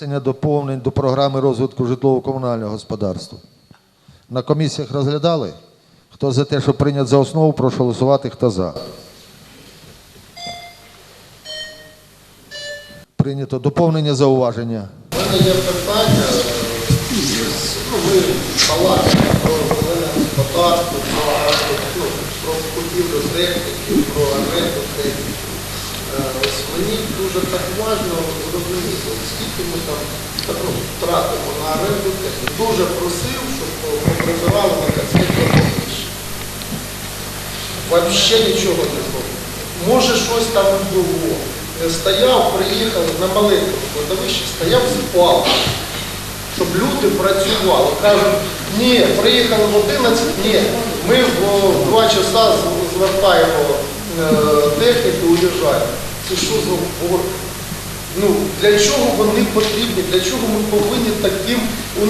внесення доповнень до програми розвитку житлово-комунального господарства. На комісіях розглядали. Хто за те, щоб прийняти за основу, прошу голосувати. Хто за? Прийнято доповнення зауваження. У мене є питання, ну, ви балакали про зелене про, ну, про купівлю техніки, про техніки. Мені дуже так важливо зрозуміти, скільки ми там ну, тратимо на оренду. Дуже просив, щоб прибирали на концерті поміж. Взагалі нічого не зробили. Може щось там було. Е, Стояв, приїхали на маленькому кладовищі, стояв з палкою, щоб люди працювали. Кажуть, ні, приїхали в 11, ні, ми в 2 часа звертаємо е, техніку уїжджаємо. Це за гор? Ну, для чого вони потрібні, для чого ми повинні таким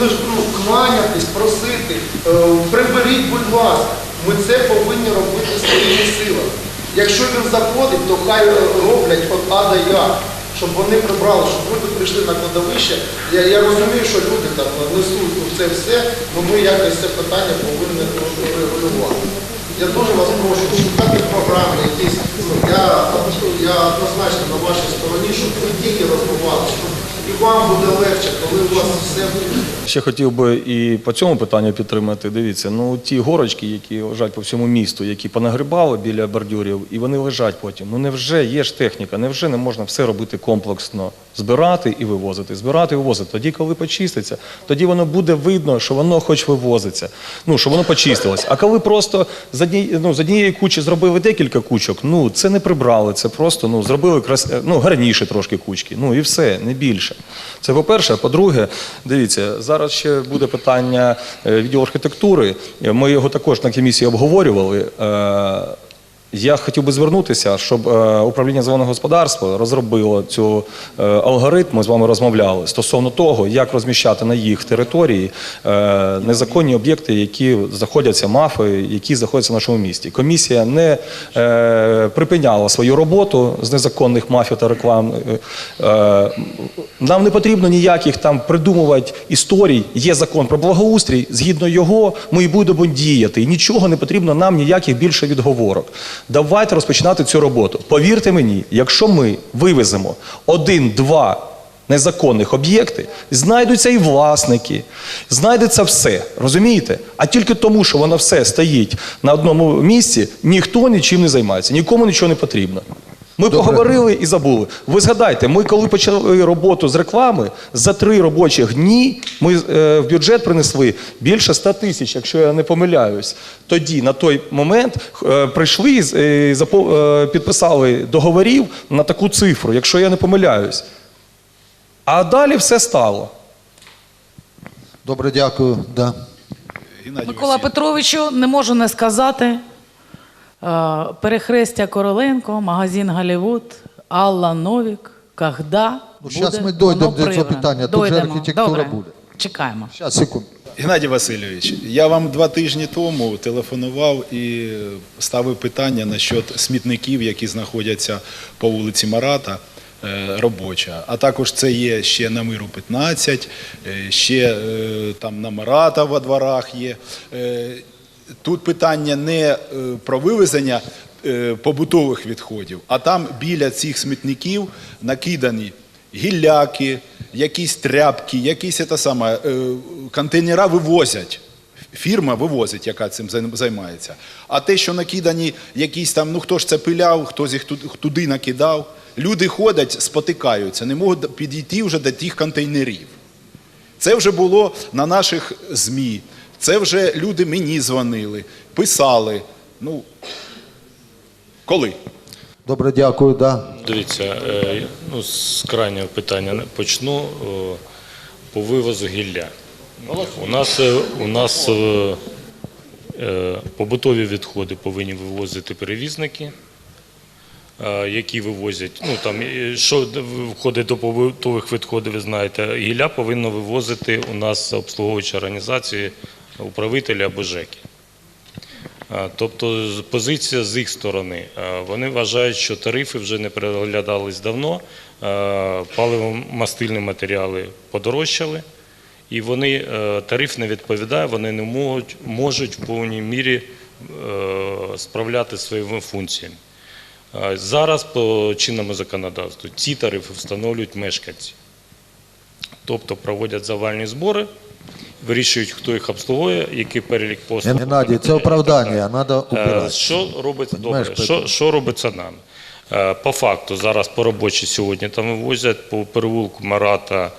ну, кланятись, просити, е, приберіть, будь ласка. Ми це повинні робити своїми силами. Якщо він заходить, то хай роблять від А до Я, щоб вони прибрали, щоб люди прийшли на кладовище. Я, я розумію, що люди там несуть ну, це все, але ми якось це питання повинні регулювати. Я дуже вас прошу шукати програми, якісь. Я, я однозначно на вашій стороні, щоб ви тільки розвивали, щоб і вам буде легше, коли у вас все буде. Ще хотів би і по цьому питанню підтримати. Дивіться, ну ті горочки, які лежать по всьому місту, які понагрибали біля бордюрів, і вони лежать потім. Ну невже є ж техніка, невже не можна все робити комплексно? Збирати і вивозити, збирати і вивозити. Тоді, коли почиститься, тоді воно буде видно, що воно хоч вивозиться. Ну, що воно почистилось. А коли просто з, одні, ну, з однієї кучі зробили декілька кучок, ну це не прибрали, це просто ну, зробили крас... ну, гарніше трошки кучки. Ну і все, не більше. Це по-перше. А По-друге, дивіться, зараз ще буде питання е, відділу архітектури. Ми його також на комісії обговорювали. Я хотів би звернутися, щоб е, управління зеленого господарства розробило цю е, алгоритм. Ми з вами розмовляли стосовно того, як розміщати на їх території е, незаконні об'єкти, які знаходяться мафи, які знаходяться в нашому місті. Комісія не припиняла свою роботу з незаконних мафій та реклам. Нам не потрібно ніяких там придумувати історій. Є закон про благоустрій. Згідно його, ми і будемо діяти. Нічого не потрібно нам ніяких більше відговорок. Давайте розпочинати цю роботу. Повірте мені, якщо ми вивеземо один-два незаконних об'єкти, знайдуться і власники, знайдеться все. Розумієте? А тільки тому, що воно все стоїть на одному місці, ніхто нічим не займається, нікому нічого не потрібно. Ми поговорили і забули. Ви згадайте, ми коли почали роботу з реклами, за три робочих дні ми е, в бюджет принесли більше 100 тисяч, якщо я не помиляюсь. Тоді, на той момент, е, прийшли і е, запо- е, підписали договорів на таку цифру, якщо я не помиляюсь. А далі все стало. Добре, дякую. Да. Микола Петровичу, не можу не сказати. Е, Перехрестя Короленко, магазин Голлівуд, Алла Новік, Когда. Ну, щас ми дойдемо до цього питання, тут же архітектура Добре. буде. Чекаємо. Зараз, секунду. Геннадій Васильович, я вам два тижні тому телефонував і ставив питання насчет смітників, які знаходяться по вулиці Марата. е, Робоча, а також це є ще на миру 15, е, ще там на Марата во дворах є. Тут питання не е, про вивезення е, побутових відходів, а там біля цих смітників накидані гілляки, якісь тряпки, якісь це саме, е, контейнера вивозять. Фірма вивозить, яка цим займається. А те, що накидані якісь там, ну хто ж це пиляв, хтось їх туди накидав. Люди ходять, спотикаються, не можуть підійти вже до тих контейнерів. Це вже було на наших ЗМІ. Це вже люди мені дзвонили, писали. Ну, коли? Добре, дякую. Да. Дивіться, е, ну, з крайнього питання почну по вивозу гілля. У нас, е, у нас е, побутові відходи повинні вивозити перевізники, які вивозять, ну там що входить до побутових відходів, ви знаєте, гілля повинно вивозити у нас обслуговуючі організації, управителі або ЖЕКи. Тобто позиція з їх сторони. Вони вважають, що тарифи вже не переглядались давно, паливо-мастильні матеріали подорожчали, і вони, е, тариф не відповідає, вони не можуть, можуть в повній мірі е, справляти своїми функціями. Зараз по чинному законодавству ці тарифи встановлюють мешканці. Тобто проводять завальні збори, вирішують, хто їх обслуговує, який перелік послуг. Геннадій, це оправдання, треба Е, убирати. Що робиться добре? Що, що робиться нами? Е, По факту, зараз по робочі сьогодні там вивозять, по перевулку Марата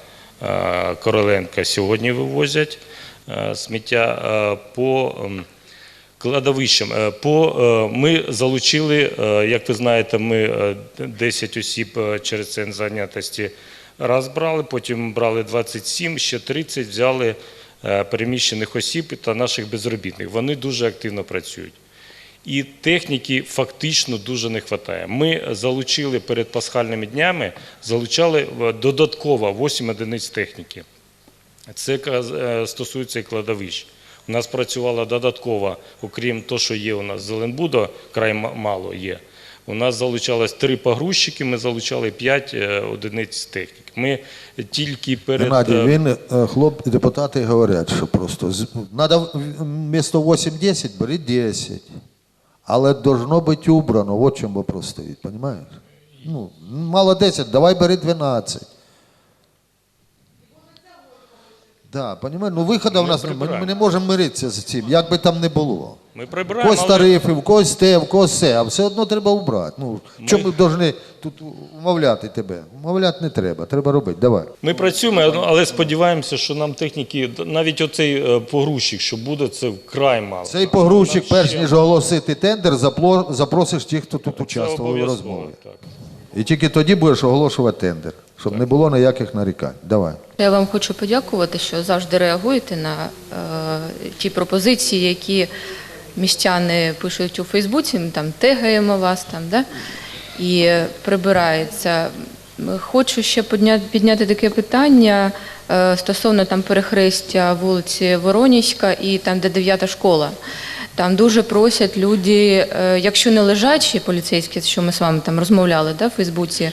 е, Короленка сьогодні вивозять е, сміття. Е, По кладовищам. Е, По, е, ми залучили, е, як ви знаєте, ми е, 10 осіб е, через центр зайнятості раз брали, потім брали 27, ще 30 взяли е, переміщених осіб та наших безробітних. Вони дуже активно працюють. І техніки фактично дуже не вистачає. Ми залучили перед пасхальними днями, залучали е, додатково 8 одиниць техніки. Це е, стосується і кладовищ. У нас працювало додатково, окрім того, що є у нас Зеленбудо, край мало є. У нас залучалось три погрузчики, ми залучали 5 одиниць техніки. Ми тільки перед Геннадій, е, він, е, хлоп, депутати говорять, що просто надо вместо 8-10 бери 10. Але должно бути убрано, от чому вопрос стоїть, розумієш? Ну, мало 10, давай бери 12. Да, понимаєш? Ну виходу в нас. Ми, ми не можемо миритися з цим, як би там не було. Ми В прибираємо. когось але- тарифи, в когось те, в когось все, а все одно треба убрати. Ну, чому ми повинні тут умовляти тебе? Умовляти не треба, треба робити. Давай. Ми працюємо, але сподіваємося, що нам техніки, навіть оцей е, погрузчик, що буде, це вкрай мало. Цей погрузчик, перш ніж оголосити тендер, запло- запросиш тих, хто тут Це участвував у обов'язково, розмові. так. І тільки тоді будеш оголошувати тендер, щоб не було ніяких нарікань. Давай. Я вам хочу подякувати, що завжди реагуєте на е, ті пропозиції, які містяни пишуть у Фейсбуці, ми там тегаємо вас там, да? і прибирається. Хочу ще підняти, таке питання е, стосовно там перехрестя вулиці Воронівська і там, де 9 школа. Там дуже просять люди, е, якщо не лежачі поліцейські, що ми з вами там розмовляли да, в Фейсбуці, е,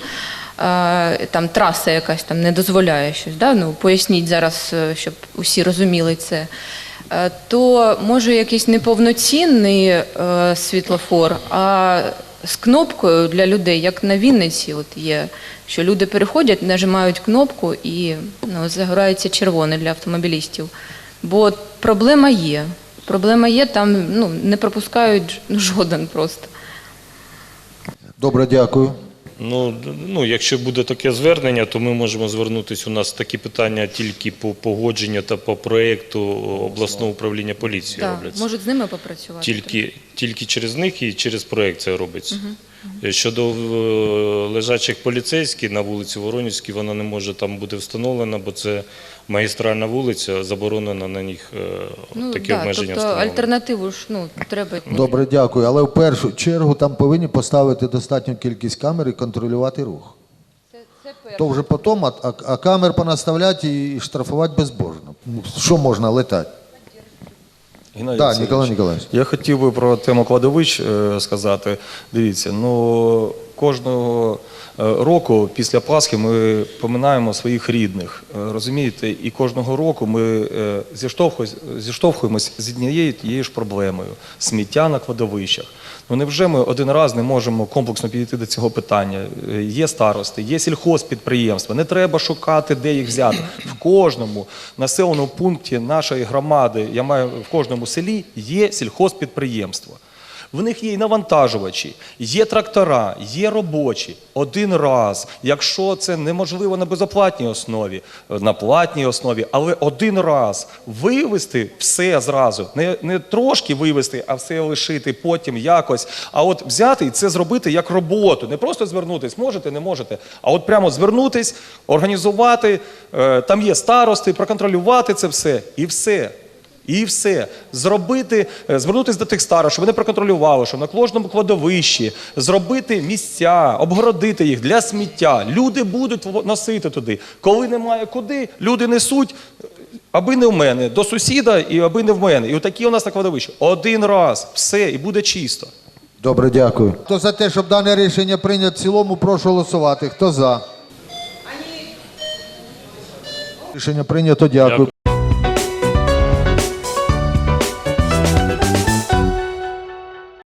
там траса якась там не дозволяє щось. Да? Ну, поясніть зараз, е, щоб усі розуміли це. Е, То може якийсь неповноцінний е, світлофор, а з кнопкою для людей, як на Вінниці, от є, що люди переходять, нажимають кнопку і ну, загорається червоне для автомобілістів. Бо проблема є. Проблема є, там ну, не пропускають ну, жоден просто. Добре, дякую. Ну, ну, якщо буде таке звернення, то ми можемо звернутися. У нас такі питання тільки по погодженню та по проєкту обласного управління поліції Да, робляться. можуть з ними попрацювати. Тільки, тільки через них і через проєкт це робиться. Щодо е, лежачих поліцейських на вулиці Воронівській, вона не може там бути встановлена, бо це магістральна вулиця, заборонено на них е, Ну, такі да, обмеження тобто альтернативу ж ну, треба. Добре, дякую. Але в першу чергу там повинні поставити достатню кількість камер і контролювати рух. То вже потім, а, а, а камер понаставляти і штрафувати безбожно. Ну, Що можна летати? Геннадій Так, Ніколай Ніколаєвич. Я хотів би про тему кладовищ е, сказати. Дивіться, ну кожного е, року після Пасхи ми поминаємо своїх рідних. е, Розумієте, і кожного року ми е, зіштовхуємось, з однією тією ж проблемою сміття на кладовищах. Ну невже ми один раз не можемо комплексно підійти до цього питання? Є старости, є сільхозпідприємства. Не треба шукати, де їх взяти. В кожному населеному пункті нашої громади, я маю в кожному селі, є сільхозпідприємство. В них є і навантажувачі, є трактора, є робочі. Один раз, якщо це неможливо на безоплатній основі, на платній основі, але один раз вивести все зразу, не, не трошки вивести, а все лишити потім якось. А от взяти і це зробити як роботу. Не просто звернутись, можете, не можете, а от прямо звернутись, організувати. е, Там є старости, проконтролювати це все і все. І все. Зробити, е, звернутися до тих старих, щоб вони проконтролювали, що на кожному кладовищі зробити місця, обгородити їх для сміття. Люди будуть носити туди. Коли немає куди, люди несуть. Аби не в мене, до сусіда і аби не в мене. І отакі у нас на кладовищі. Один раз, все, і буде чисто. Добре, дякую. Хто за те, щоб дане рішення прийнято в цілому, прошу голосувати. Хто за? Рішення прийнято, дякую. Дякую.